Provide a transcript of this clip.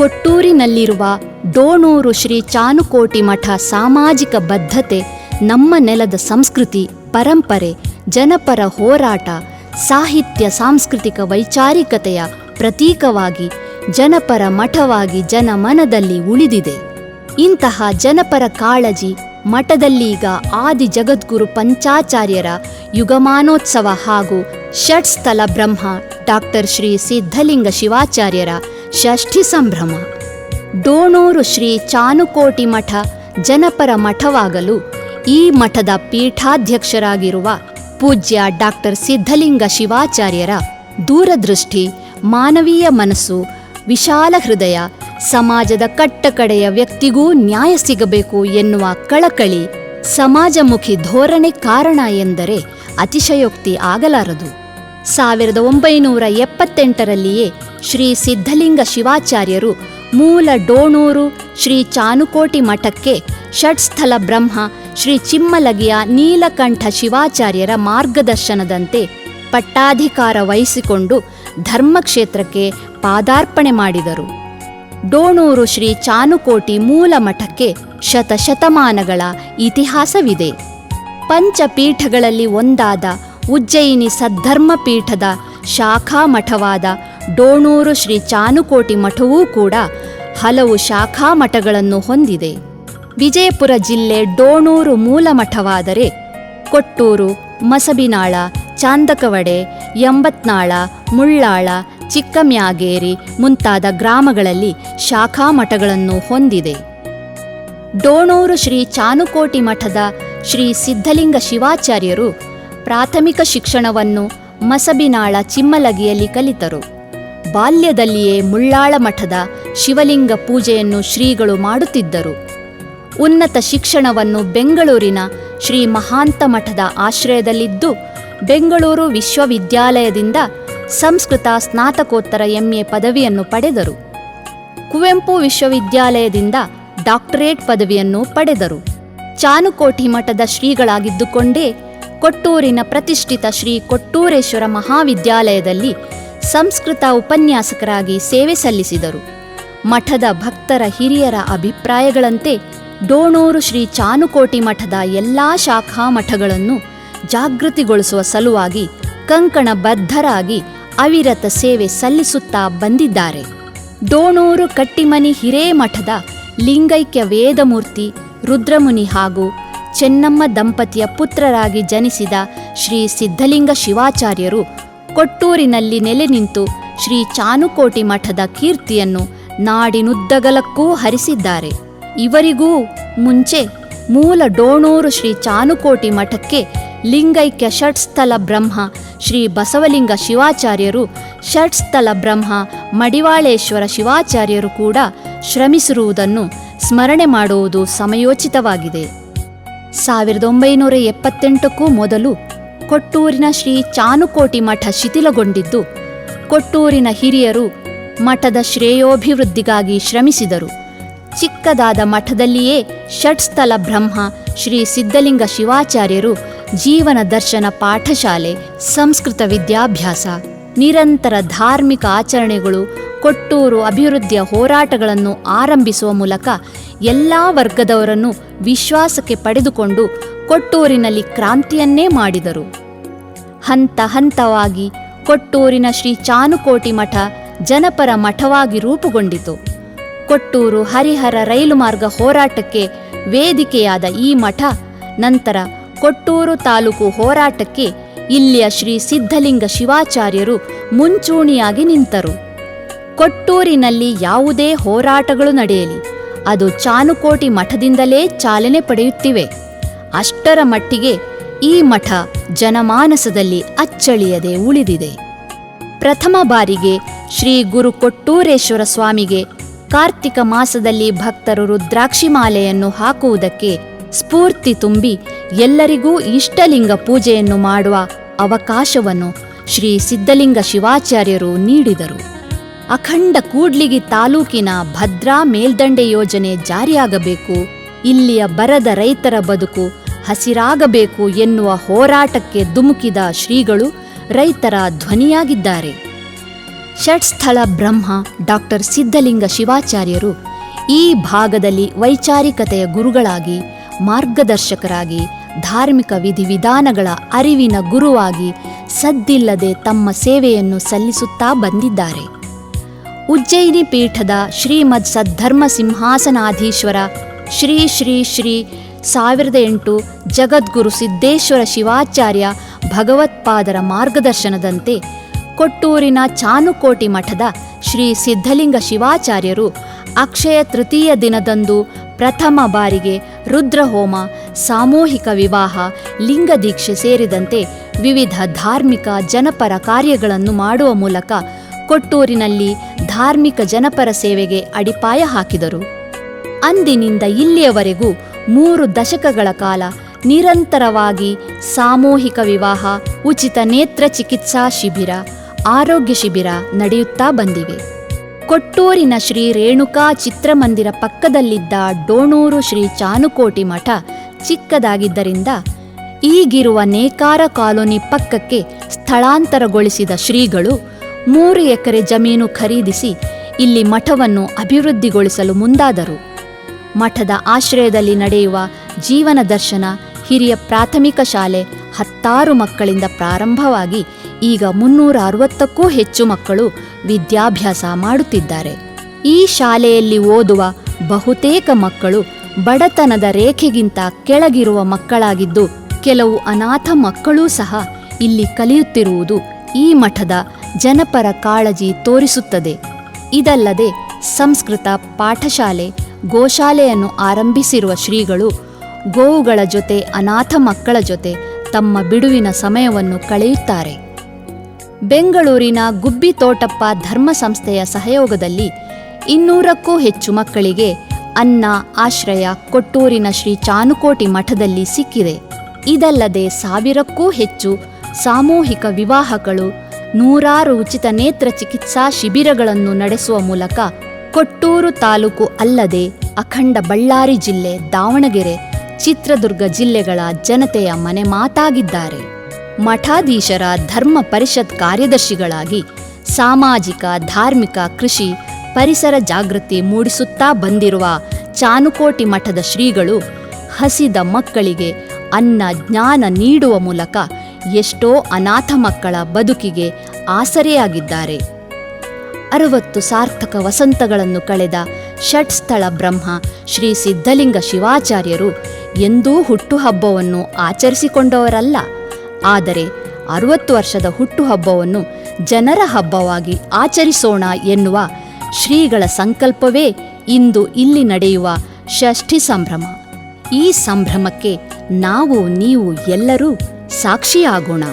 ಕೊಟ್ಟೂರಿನಲ್ಲಿರುವ ಡೋಣೂರು ಶ್ರೀ ಚಾನುಕೋಟಿ ಮಠ ಸಾಮಾಜಿಕ ಬದ್ಧತೆ, ನಮ್ಮ ನೆಲದ ಸಂಸ್ಕೃತಿ, ಪರಂಪರೆ, ಜನಪರ ಹೋರಾಟ, ಸಾಹಿತ್ಯ, ಸಾಂಸ್ಕೃತಿಕ ವೈಚಾರಿಕತೆಯ ಪ್ರತೀಕವಾಗಿ ಜನಪರ ಮಠವಾಗಿ ಜನಮನದಲ್ಲಿ ಉಳಿದಿದೆ. ಇಂತಹ ಜನಪರ ಕಾಳಜಿ ಮಠದಲ್ಲೀಗ ಆದಿ ಜಗದ್ಗುರು ಪಂಚಾಚಾರ್ಯರ ಯುಗಮಾನೋತ್ಸವ ಹಾಗೂ ಷಟ್ಸ್ಥಲ ಬ್ರಹ್ಮ ಡಾಕ್ಟರ್ ಶ್ರೀ ಸಿದ್ಧಲಿಂಗ ಶಿವಾಚಾರ್ಯರ ಷಷ್ಠಿ ಸಂಭ್ರಮ. ಡೋಣೂರು ಶ್ರೀ ಚಾನುಕೋಟಿ ಮಠ ಜನಪರ ಮಠವಾಗಲು ಈ ಮಠದ ಪೀಠಾಧ್ಯಕ್ಷರಾಗಿರುವ ಪೂಜ್ಯ ಡಾಕ್ಟರ್ ಸಿದ್ಧಲಿಂಗ ಶಿವಾಚಾರ್ಯರ ದೂರದೃಷ್ಟಿ, ಮಾನವೀಯ ಮನಸ್ಸು, ವಿಶಾಲ ಹೃದಯ, ಸಮಾಜದ ಕಟ್ಟಕಡೆಯ ವ್ಯಕ್ತಿಗೂ ನ್ಯಾಯ ಸಿಗಬೇಕು ಎನ್ನುವ ಕಳಕಳಿ ಸಮಾಜಮುಖಿ ಧೋರಣೆ ಕಾರಣ ಎಂದರೆ ಅತಿಶಯೋಕ್ತಿ ಆಗಲಾರದು. ಸಾವಿರದ ಒಂಬೈನೂರ ಎಪ್ಪತ್ತೆಂಟರಲ್ಲಿಯೇ ಶ್ರೀ ಸಿದ್ಧಲಿಂಗ ಶಿವಾಚಾರ್ಯರು ಮೂಲ ಡೋಣೂರು ಶ್ರೀ ಚಾನುಕೋಟಿ ಮಠಕ್ಕೆ ಷಟ್ಸ್ಥಲ ಬ್ರಹ್ಮ ಶ್ರೀ ಚಿಮ್ಮಲಗಿಯ ನೀಲಕಂಠ ಶಿವಾಚಾರ್ಯರ ಮಾರ್ಗದರ್ಶನದಂತೆ ಪಟ್ಟಾಧಿಕಾರ ವಹಿಸಿಕೊಂಡು ಧರ್ಮಕ್ಷೇತ್ರಕ್ಕೆ ಪಾದಾರ್ಪಣೆ ಮಾಡಿದರು. ಡೋಣೂರು ಶ್ರೀ ಚಾನುಕೋಟಿ ಮೂಲ ಮಠಕ್ಕೆ ಶತಶತಮಾನಗಳ ಇತಿಹಾಸವಿದೆ. ಪಂಚಪೀಠಗಳಲ್ಲಿ ಒಂದಾದ ಉಜ್ಜಯಿನಿ ಸದ್ಧರ್ಮ ಪೀಠದ ಶಾಖಾ ಮಠವಾದ ಡೋಣೂರು ಶ್ರೀ ಚಾನುಕೋಟಿ ಮಠವೂ ಕೂಡ ಹಲವು ಶಾಖಾ ಮಠಗಳನ್ನು ಹೊಂದಿದೆ. ವಿಜಯಪುರ ಜಿಲ್ಲೆ ಡೋಣೂರು ಮೂಲ ಮಠವಾದರೆ ಕೊಟ್ಟೂರು, ಮಸಬಿನಾಳ, ಚಾಂದಕವಡೆ, ಎಂಬತ್ನಾಳ, ಮುಳ್ಳಾಳ, ಚಿಕ್ಕಮ್ಯಾಗೇರಿ ಮುಂತಾದ ಗ್ರಾಮಗಳಲ್ಲಿ ಶಾಖಾ ಮಠಗಳನ್ನು ಹೊಂದಿದೆ. ಡೋಣೂರು ಶ್ರೀ ಚಾನುಕೋಟಿ ಮಠದ ಶ್ರೀ ಸಿದ್ಧಲಿಂಗ ಶಿವಾಚಾರ್ಯರು ಪ್ರಾಥಮಿಕ ಶಿಕ್ಷಣವನ್ನು ಮಸಬಿನಾಳ ಚಿಮ್ಮಲಗಿಯಲ್ಲಿ ಕಲಿತರು. ಬಾಲ್ಯದಲ್ಲಿಯೇ ಮುಳ್ಳಾಳ ಮಠದ ಶಿವಲಿಂಗ ಪೂಜೆಯನ್ನು ಶ್ರೀಗಳು ಮಾಡುತ್ತಿದ್ದರು. ಉನ್ನತ ಶಿಕ್ಷಣವನ್ನು ಬೆಂಗಳೂರಿನ ಶ್ರೀ ಮಹಾಂತ ಮಠದ ಆಶ್ರಯದಲ್ಲಿದ್ದು, ಬೆಂಗಳೂರು ವಿಶ್ವವಿದ್ಯಾಲಯದಿಂದ ಸಂಸ್ಕೃತ ಸ್ನಾತಕೋತ್ತರ ಎಂಎ ಪದವಿಯನ್ನು ಪಡೆದರು. ಕುವೆಂಪು ವಿಶ್ವವಿದ್ಯಾಲಯದಿಂದ ಡಾಕ್ಟರೇಟ್ ಪದವಿಯನ್ನು ಪಡೆದರು. ಚಾನುಕೋಟಿ ಮಠದ ಶ್ರೀಗಳಾಗಿದ್ದುಕೊಂಡೇ ಕೊಟ್ಟೂರಿನ ಪ್ರತಿಷ್ಠಿತ ಶ್ರೀ ಕೊಟ್ಟೂರೇಶ್ವರ ಮಹಾವಿದ್ಯಾಲಯದಲ್ಲಿ ಸಂಸ್ಕೃತ ಉಪನ್ಯಾಸಕರಾಗಿ ಸೇವೆ ಸಲ್ಲಿಸಿದರು. ಮಠದ ಭಕ್ತರ ಹಿರಿಯರ ಅಭಿಪ್ರಾಯಗಳಂತೆ ಡೋಣೂರು ಶ್ರೀ ಚಾನುಕೋಟಿ ಮಠದ ಎಲ್ಲಾ ಶಾಖಾ ಮಠಗಳನ್ನು ಜಾಗೃತಿಗೊಳಿಸುವ ಸಲುವಾಗಿ ಕಂಕಣಬದ್ಧರಾಗಿ ಅವಿರತ ಸೇವೆ ಸಲ್ಲಿಸುತ್ತಾ ಬಂದಿದ್ದಾರೆ. ಡೋಣೂರು ಕಟ್ಟಿಮನಿ ಹಿರೇಮಠದ ಲಿಂಗೈಕ್ಯ ವೇದಮೂರ್ತಿ ರುದ್ರಮುನಿ ಹಾಗೂ ಚೆನ್ನಮ್ಮ ದಂಪತಿಯ ಪುತ್ರರಾಗಿ ಜನಿಸಿದ ಶ್ರೀ ಸಿದ್ಧಲಿಂಗ ಶಿವಾಚಾರ್ಯರು ಕೊಟ್ಟೂರಿನಲ್ಲಿ ನೆಲೆ ನಿಂತು ಶ್ರೀ ಚಾನುಕೋಟಿ ಮಠದ ಕೀರ್ತಿಯನ್ನು ನಾಡಿನುದ್ದಗಲಕ್ಕೂ ಹರಿಸಿದ್ದಾರೆ. ಇವರಿಗೂ ಮುಂಚೆ ಮೂಲ ಡೋಣೂರು ಶ್ರೀ ಚಾನುಕೋಟಿ ಮಠಕ್ಕೆ ಲಿಂಗೈಕ್ಯ ಷಟ್ಸ್ಥಲ ಬ್ರಹ್ಮ ಶ್ರೀ ಬಸವಲಿಂಗ ಶಿವಾಚಾರ್ಯರು, ಷಟ್ಸ್ಥಲ ಬ್ರಹ್ಮ ಮಡಿವಾಳೇಶ್ವರ ಶಿವಾಚಾರ್ಯರು ಕೂಡ ಶ್ರಮಿಸಿರುವುದನ್ನು ಸ್ಮರಣೆ ಮಾಡುವುದು ಸಮಯೋಚಿತವಾಗಿದೆ. ಸಾವಿರದ ಒಂಬೈನೂರ ಎಪ್ಪತ್ತೆಂಟಕ್ಕೂ ಮೊದಲು ಕೊಟ್ಟೂರಿನ ಶ್ರೀ ಚಾನುಕೋಟಿ ಮಠ ಶಿಥಿಲಗೊಂಡಿದ್ದು, ಕೊಟ್ಟೂರಿನ ಹಿರಿಯರು ಮಠದ ಶ್ರೇಯೋಭಿವೃದ್ಧಿಗಾಗಿ ಶ್ರಮಿಸಿದರು. ಚಿಕ್ಕದಾದ ಮಠದಲ್ಲಿಯೇ ಷಟ್ಸ್ಥಲ ಬ್ರಹ್ಮ ಶ್ರೀ ಸಿದ್ಧಲಿಂಗ ಶಿವಾಚಾರ್ಯರು ಜೀವನ ದರ್ಶನ ಪಾಠಶಾಲೆ, ಸಂಸ್ಕೃತ ವಿದ್ಯಾಭ್ಯಾಸ ನಿರಂತರ ಧಾರ್ಮಿಕ ಆಚರಣೆಗಳು, ಕೊಟ್ಟೂರು ಅಭಿವೃದ್ಧಿಯ ಹೋರಾಟಗಳನ್ನು ಆರಂಭಿಸುವ ಮೂಲಕ ಎಲ್ಲ ವರ್ಗದವರನ್ನು ವಿಶ್ವಾಸಕ್ಕೆ ಪಡೆದುಕೊಂಡು ಕೊಟ್ಟೂರಿನಲ್ಲಿ ಕ್ರಾಂತಿಯನ್ನೇ ಮಾಡಿದರು. ಹಂತ ಹಂತವಾಗಿ ಕೊಟ್ಟೂರಿನ ಶ್ರೀ ಚಾನುಕೋಟಿ ಮಠ ಜನಪರ ಮಠವಾಗಿ ರೂಪುಗೊಂಡಿತು. ಕೊಟ್ಟೂರು ಹರಿಹರ ರೈಲು ಮಾರ್ಗ ಹೋರಾಟಕ್ಕೆ ವೇದಿಕೆಯಾದ ಈ ಮಠ ನಂತರ ಕೊಟ್ಟೂರು ತಾಲೂಕು ಹೋರಾಟಕ್ಕೆ ಇಲ್ಲಿಯ ಶ್ರೀ ಸಿದ್ಧಲಿಂಗ ಶಿವಾಚಾರ್ಯರು ಮುಂಚೂಣಿಯಾಗಿ ನಿಂತರು. ಕೊಟ್ಟೂರಿನಲ್ಲಿ ಯಾವುದೇ ಹೋರಾಟಗಳು ನಡೆಯಲಿ. ಅದು ಚಾನುಕೋಟಿ ಮಠದಿಂದಲೇ ಚಾಲನೆ ಪಡೆಯುತ್ತಿವೆ. ಅಷ್ಟರ ಮಟ್ಟಿಗೆ ಈ ಮಠ ಜನಮಾನಸದಲ್ಲಿ ಅಚ್ಚಳಿಯದೆ ಉಳಿದಿದೆ. ಪ್ರಥಮ ಬಾರಿಗೆ ಶ್ರೀ ಗುರು ಕೊಟ್ಟೂರೇಶ್ವರ ಸ್ವಾಮಿಗೆ ಕಾರ್ತಿಕ ಮಾಸದಲ್ಲಿ ಭಕ್ತರು ರುದ್ರಾಕ್ಷಿ ಮಾಲೆಯನ್ನು ಹಾಕುವುದಕ್ಕೆ ಸ್ಫೂರ್ತಿ ತುಂಬಿ ಎಲ್ಲರಿಗೂ ಇಷ್ಟಲಿಂಗ ಪೂಜೆಯನ್ನು ಮಾಡುವ ಅವಕಾಶವನ್ನು ಶ್ರೀ ಸಿದ್ಧಲಿಂಗ ಶಿವಾಚಾರ್ಯರು ನೀಡಿದರು. ಅಖಂಡ ಕೂಡ್ಲಿಗಿ ತಾಲೂಕಿನ ಭದ್ರಾ ಮೇಲ್ದಂಡೆ ಯೋಜನೆ ಜಾರಿಯಾಗಬೇಕು, ಇಲ್ಲಿಯ ಬರದ ರೈತರ ಬದುಕು ಹಸಿರಾಗಬೇಕು ಎನ್ನುವ ಹೋರಾಟಕ್ಕೆ ಧುಮುಕಿದ ಶ್ರೀಗಳು ರೈತರ ಧ್ವನಿಯಾಗಿದ್ದಾರೆ. ಷಟ್ಸ್ಥಳ ಬ್ರಹ್ಮ ಡಾಕ್ಟರ್ ಸಿದ್ಧಲಿಂಗ ಶಿವಾಚಾರ್ಯರು ಈ ಭಾಗದಲ್ಲಿ ವೈಚಾರಿಕತೆಯ ಗುರುಗಳಾಗಿ ಮಾರ್ಗದರ್ಶಕರಾಗಿ ಧಾರ್ಮಿಕ ವಿಧಿವಿಧಾನಗಳ ಅರಿವಿನ ಗುರುವಾಗಿ ಸದ್ದಿಲ್ಲದೆ ತಮ್ಮ ಸೇವೆಯನ್ನು ಸಲ್ಲಿಸುತ್ತಾ ಬಂದಿದ್ದಾರೆ. ಉಜ್ಜಯಿನಿ ಪೀಠದ ಶ್ರೀಮದ್ ಸದ್ಧರ್ಮ ಸಿಂಹಾಸನಾಧೀಶ್ವರ ಶ್ರೀ ಶ್ರೀ ಶ್ರೀ ಸಾವಿರದ ಎಂಟು ಜಗದ್ಗುರು ಸಿದ್ದೇಶ್ವರ ಶಿವಾಚಾರ್ಯ ಭಗವತ್ಪಾದರ ಮಾರ್ಗದರ್ಶನದಂತೆ ಕೊಟ್ಟೂರಿನ ಚಾನುಕೋಟಿ ಮಠದ ಶ್ರೀ ಸಿದ್ಧಲಿಂಗ ಶಿವಾಚಾರ್ಯರು ಅಕ್ಷಯ ತೃತೀಯ ದಿನದಂದು ಪ್ರಥಮ ಬಾರಿಗೆ ರುದ್ರಹೋಮ, ಸಾಮೂಹಿಕ ವಿವಾಹ, ಲಿಂಗ ದೀಕ್ಷೆ ಸೇರಿದಂತೆ ವಿವಿಧ ಧಾರ್ಮಿಕ ಜನಪರ ಕಾರ್ಯಗಳನ್ನು ಮಾಡುವ ಮೂಲಕ ಕೊಟ್ಟೂರಿನಲ್ಲಿ ಧಾರ್ಮಿಕ ಜನಪರ ಸೇವೆಗೆ ಅಡಿಪಾಯ ಹಾಕಿದರು. ಅಂದಿನಿಂದ ಇಲ್ಲಿಯವರೆಗೂ ಮೂರು ದಶಕಗಳ ಕಾಲ ನಿರಂತರವಾಗಿ ಸಾಮೂಹಿಕ ವಿವಾಹ, ಉಚಿತ ನೇತ್ರ ಚಿಕಿತ್ಸಾ ಶಿಬಿರ, ಆರೋಗ್ಯ ಶಿಬಿರ ನಡೆಯುತ್ತಾ ಬಂದಿವೆ. ಕೊಟ್ಟೂರಿನ ಶ್ರೀ ರೇಣುಕಾ ಚಿತ್ರಮಂದಿರ ಪಕ್ಕದಲ್ಲಿದ್ದ ಡೋಣೂರು ಶ್ರೀ ಚಾನುಕೋಟಿ ಮಠ ಚಿಕ್ಕದಾಗಿದ್ದರಿಂದ ಈಗಿರುವ ನೇಕಾರ ಕಾಲೋನಿ ಪಕ್ಕಕ್ಕೆ ಸ್ಥಳಾಂತರಗೊಳಿಸಿದ ಶ್ರೀಗಳು ಮೂರು ಎಕರೆ ಜಮೀನು ಖರೀದಿಸಿ ಇಲ್ಲಿ ಮಠವನ್ನು ಅಭಿವೃದ್ಧಿಗೊಳಿಸಲು ಮುಂದಾದರು. ಮಠದ ಆಶ್ರಯದಲ್ಲಿ ನಡೆಯುವ ಜೀವನ ದರ್ಶನ ಹಿರಿಯ ಪ್ರಾಥಮಿಕ ಶಾಲೆ ಹತ್ತಾರು ಮಕ್ಕಳಿಂದ ಪ್ರಾರಂಭವಾಗಿ ಈಗ ಮುನ್ನೂರ ಅರವತ್ತಕ್ಕೂ ಹೆಚ್ಚು ಮಕ್ಕಳು ವಿದ್ಯಾಭ್ಯಾಸ ಮಾಡುತ್ತಿದ್ದಾರೆ. ಈ ಶಾಲೆಯಲ್ಲಿ ಓದುವ ಬಹುತೇಕ ಮಕ್ಕಳು ಬಡತನದ ರೇಖೆಗಿಂತ ಕೆಳಗಿರುವ ಮಕ್ಕಳಾಗಿದ್ದು, ಕೆಲವು ಅನಾಥ ಮಕ್ಕಳೂ ಸಹ ಇಲ್ಲಿ ಕಲಿಯುತ್ತಿರುವುದು ಈ ಮಠದ ಜನಪರ ಕಾಳಜಿ ತೋರಿಸುತ್ತದೆ. ಇದಲ್ಲದೆ ಸಂಸ್ಕೃತ ಪಾಠಶಾಲೆ, ಗೋಶಾಲೆಯನ್ನು ಆರಂಭಿಸಿರುವ ಶ್ರೀಗಳು ಗೋವುಗಳ ಜೊತೆ, ಅನಾಥ ಮಕ್ಕಳ ಜೊತೆ ತಮ್ಮ ಬಿಡುವಿನ ಸಮಯವನ್ನು ಕಳೆಯುತ್ತಾರೆ. ಬೆಂಗಳೂರಿನ ಗುಬ್ಬಿ ತೋಟಪ್ಪ ಧರ್ಮ ಸಂಸ್ಥೆಯ ಸಹಯೋಗದಲ್ಲಿ ಇನ್ನೂರಕ್ಕೂ ಹೆಚ್ಚು ಮಕ್ಕಳಿಗೆ ಅನ್ನ, ಆಶ್ರಯ, ಕೊಟ್ಟೂರಿನ ಶ್ರೀ ಚಾನುಕೋಟಿ ಮಠದಲ್ಲಿ ಸಿಕ್ಕಿದೆ. ಇದಲ್ಲದೆ ಸಾವಿರಕ್ಕೂ ಹೆಚ್ಚು ಸಾಮೂಹಿಕ ವಿವಾಹಗಳು, ನೂರಾರು ಉಚಿತ ನೇತ್ರ ಚಿಕಿತ್ಸಾ ಶಿಬಿರಗಳನ್ನು ನಡೆಸುವ ಮೂಲಕ ಕೊಟ್ಟೂರು ತಾಲೂಕು ಅಲ್ಲದೆ ಅಖಂಡ ಬಳ್ಳಾರಿ ಜಿಲ್ಲೆ ದಾವಣಗೆರೆ ಚಿತ್ರದುರ್ಗ ಜಿಲ್ಲೆಗಳ ಜನತೆಯ ಮನೆ ಮಾತಾಗಿದ್ದಾರೆ. ಮಠಾಧೀಶರ ಧರ್ಮ ಪರಿಷತ್ ಕಾರ್ಯದರ್ಶಿಗಳಾಗಿ ಸಾಮಾಜಿಕ, ಧಾರ್ಮಿಕ, ಕೃಷಿ, ಪರಿಸರ ಜಾಗೃತಿ ಮೂಡಿಸುತ್ತಾ ಬಂದಿರುವ ಚಾನುಕೋಟಿ ಮಠದ ಶ್ರೀಗಳು ಹಸಿದ ಮಕ್ಕಳಿಗೆ ಅನ್ನ, ಜ್ಞಾನ ನೀಡುವ ಮೂಲಕ ಎಷ್ಟೋ ಅನಾಥ ಮಕ್ಕಳ ಬದುಕಿಗೆ ಆಸರೆಯಾಗಿದ್ದಾರೆ. ಅರವತ್ತು ಸಾರ್ಥಕ ವಸಂತಗಳನ್ನು ಕಳೆದ ಷಟ್ಸ್ಥಳ ಬ್ರಹ್ಮ ಶ್ರೀ ಸಿದ್ಧಲಿಂಗ ಶಿವಾಚಾರ್ಯರು ಎಂದೂ ಹುಟ್ಟುಹಬ್ಬವನ್ನು ಆಚರಿಸಿಕೊಂಡವರಲ್ಲ. ಆದರೆ ಅರುವತ್ತು ವರ್ಷದ ಹುಟ್ಟುಹಬ್ಬವನ್ನು ಜನರ ಹಬ್ಬವಾಗಿ ಆಚರಿಸೋಣ ಎನ್ನುವ ಶ್ರೀಗಳ ಸಂಕಲ್ಪವೇ ಇಂದು ಇಲ್ಲಿ ನಡೆಯುವ ಷಷ್ಠಿ ಸಂಭ್ರಮ. ಈ ಸಂಭ್ರಮಕ್ಕೆ ನಾವು, ನೀವು ಎಲ್ಲರೂ ಸಾಕ್ಷಿಯಾಗೋಣ.